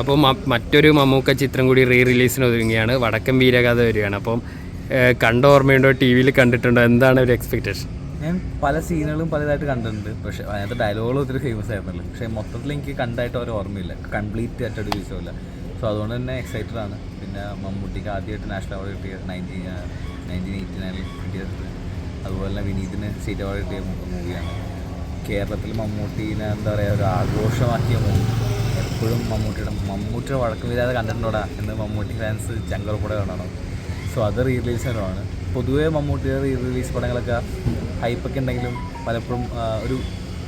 അപ്പോൾ മറ്റൊരു മമ്മൂക്ക ചിത്രം കൂടി റീ റിലീസിന് ഒരുങ്ങുകയാണ് വടക്കൻ വീരകഥ വരികയാണ്. അപ്പം കണ്ട ഓർമ്മയുണ്ടോ? ടി വിയിൽ കണ്ടിട്ടുണ്ടോ? എന്താണ് ഒരു എക്സ്പെക്റ്റേഷൻ ഞാൻ പല സീനുകളും പലതായിട്ട് കണ്ടിട്ടുണ്ട്. പക്ഷേ അതിനകത്ത് ഡയലോഗുകൾ ഒത്തിരി ഫേമസ് ആയിരുന്നല്ലോ. പക്ഷേ മൊത്തത്തിൽ എനിക്ക് കണ്ടായിട്ട് ഒരു ഓർമ്മയില്ല. കംപ്ലീറ്റ് ഒരു വിഷയമില്ല സോ അതുകൊണ്ട് തന്നെ എക്സൈറ്റഡ് ആണ്. പിന്നെ മമ്മൂട്ടിക്ക് ആദ്യമായിട്ട് നാഷണൽ അവാർഡ് കിട്ടിയ നയന്റീൻ നയന്റീൻ എയ്റ്റി നയനിൽ കിട്ടിയത് അതുപോലെ തന്നെ വിനീതിന് സ്റ്റേറ്റ് അവാർഡ് കിട്ടിയ മൂവിയാണ് കേരളത്തിൽ മമ്മൂട്ടീനെ എന്താ പറയുക ഒരു ആഘോഷമാക്കിയ മൂവി എപ്പോഴും മമ്മൂട്ടിയുടെ മമ്മൂട്ടിയുടെ വഴക്കം വരാതെ കണ്ടിട്ടുണ്ടോടാ എന്ന് മമ്മൂട്ടി ഫാൻസ് ചങ്കറപ്പുട കാണണം. സോ അത് റീ റിലീസാണ് പൊതുവേ മമ്മൂട്ടിയുടെ റീ റിലീസ് പടങ്ങളൊക്കെ ഹൈപ്പൊക്കെ ഉണ്ടെങ്കിലും പലപ്പോഴും ഒരു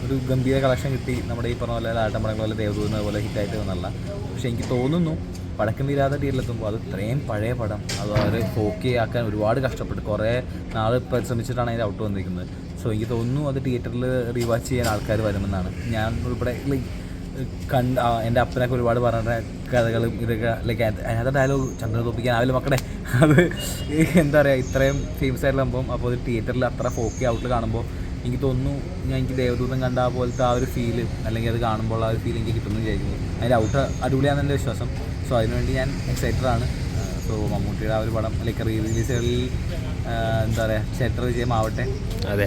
ഒരു ഗംഭീര കളക്ഷൻ കിട്ടി. നമ്മുടെ ഈ പറഞ്ഞ പോലെ ആട്ടം പടങ്ങൾ പോലെ ദേവദൂതന പോലെ ഹിറ്റായിട്ട് വന്നല്ല പക്ഷെ എനിക്ക് തോന്നുന്നു വടക്കം വീരാതെ തീരിലെത്തുമ്പോൾ അത് ഇത്രയും പഴയ പടം അത് അവർ ഫോക്കി ആക്കാൻ ഒരുപാട് കഷ്ടപ്പെട്ടു കുറേ നാൾ പരിശ്രമിച്ചിട്ടാണ് അതിന്റെ ഔട്ട് വന്നിരിക്കുന്നത്. സോ എനിക്ക് തോന്നുന്നു അത് തിയേറ്ററിൽ റീവാച്ച് ചെയ്യാൻ ആൾക്കാർ വരുമെന്നാണ്. ഞാൻ ഉൾപ്പെടെ ലൈക്ക് കണ്ട് എന്റെ അപ്പനൊക്കെ ഒരുപാട് പറഞ്ഞ കഥകളും ഇതൊക്കെ ലൈക്ക് അതിനകത്ത് ഡയലോഗ് ചന്ദ്ര തോപ്പിക്കാൻ ആവില്ല മക്കളെ. അത് എന്താ പറയുക ഇത്രയും ഫേമസ് ആയിട്ടുള്ള സംഭവം. അപ്പോൾ തിയേറ്ററിൽ അത്ര ഫോക്കി ഔട്ടിൽ കാണുമ്പോൾ എനിക്ക് തോന്നുന്നു ഞാൻ എനിക്ക് ദേവദൂതം കണ്ട ആ പോലത്തെ ആ ഒരു ഫീൽ അല്ലെങ്കിൽ അത് കാണുമ്പോൾ ആ ഒരു ഫീൽ എനിക്ക് കിട്ടുന്നു വിചാരിക്കുന്നു. അതിന്റെ ഔട്ട് അടിപൊളിയാണെന്ന് എന്റെ വിശ്വാസം. സോ അതിനുവേണ്ടി ഞാൻ എക്സൈറ്റഡ് ആണ്. സോ മമ്മൂട്ടിയുടെ ആ ഒരു പടം ലൈക്ക് റീ റിലീസുകളിൽ എന്താ പറയുക ക്ഷേത്ര വിജയമാവട്ടെ.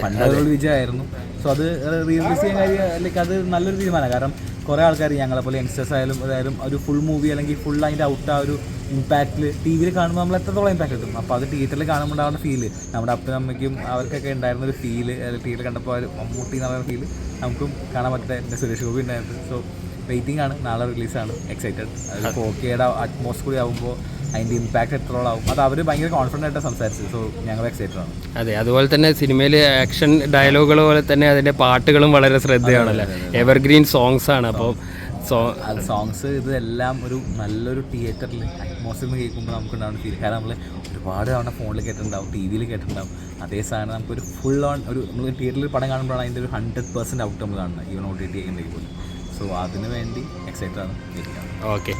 പണ്ട് വിജയമായിരുന്നു. സോ അത് റീലീസ് ചെയ്യാൻ കാര്യം അല്ലെങ്കിൽ അത് നല്ലൊരു തീരുമാനമാണ്. കാരണം കുറേ ആൾക്കാർ ഞങ്ങളെപ്പോലെ യങ്സ്റ്റേഴ്സ് ആയാലും അതായാലും ഒരു ഫുൾ മൂവി അല്ലെങ്കിൽ ഫുൾ അതിന്റെ ഔട്ട് ആ ഒരു ഇമ്പാക്റ്റിൽ ടി വിയിൽ കാണുമ്പോൾ നമ്മൾ എത്രത്തോളം ഇമ്പാക്ട് കിട്ടും. അപ്പോൾ അത് തിയേറ്ററിൽ കാണുമ്പോൾ ഉണ്ടാകുന്ന ഫീൽ നമ്മുടെ അപ്പനും അമ്മയ്ക്കും അവർക്കൊക്കെ ഉണ്ടായിരുന്ന ഒരു ഫീൽ തിയേറ്ററിൽ കണ്ടപ്പോൾ ഒരു മമ്മൂട്ടി എന്ന് പറയുന്ന ഫീൽ നമുക്കും കാണാൻ എന്റെ സുരേഷ് ഗോപി ഉണ്ടായിരുന്നു. സോ വെയിറ്റിംഗ് ആണ് നാളെ റിലീസാണ് എക്സൈറ്റഡ് അത് ഫോക്കയുടെ അറ്റ്മോസ്ഫിയർ കൂടി ആകുമ്പോൾ അതിന്റെ ഇമ്പാക്ട് എത്രത്തോളം ആവും? അത് അവർ ഭയങ്കര കോൺഫിഡന്റ് ആയിട്ട് സംസാരിച്ചു സോ ഞങ്ങൾ എക്സൈറ്റഡ് ആണ്. അതെ അതുപോലെ തന്നെ സിനിമയിൽ ആക്ഷൻ ഡയലോഗുകൾ പോലെ തന്നെ അതിന്റെ പാട്ടുകളും വളരെ ശ്രദ്ധയാണല്ലോ. എവർഗ്രീൻ സോങ്സ് ആണ്. അപ്പോൾ സോങ്സ് ഇതെല്ലാം ഒരു നല്ലൊരു തിയേറ്ററിൽ അറ്റ്മോസ്ഫിയർ കേൾക്കുമ്പോൾ നമുക്ക് ഉണ്ടാവുന്ന ഫീൽ കാരണം നമ്മൾ ഒരുപാട് തവണ ഫോണിൽ കേട്ടിട്ടുണ്ടാവും ടി വിയിൽ കേട്ടിട്ടുണ്ടാവും. അതേ സാധനം നമുക്കൊരു ഫുൾ ഓൺ ഒരു നമ്മൾ തിയേറ്ററിൽ പടം കാണുമ്പോഴാണ് അതിന്റെ ഒരു ഹൺഡ്രഡ് പെർസെന്റ് ഔട്ട് നമ്മൾ കാണുന്നത് ഈവൻ ഒ ടി ടി ഉണ്ടെങ്കിൽ പോലും. സോ അതിന് വേണ്ടി എക്സൈറ്റഡ് ആണ്. ഓക്കെ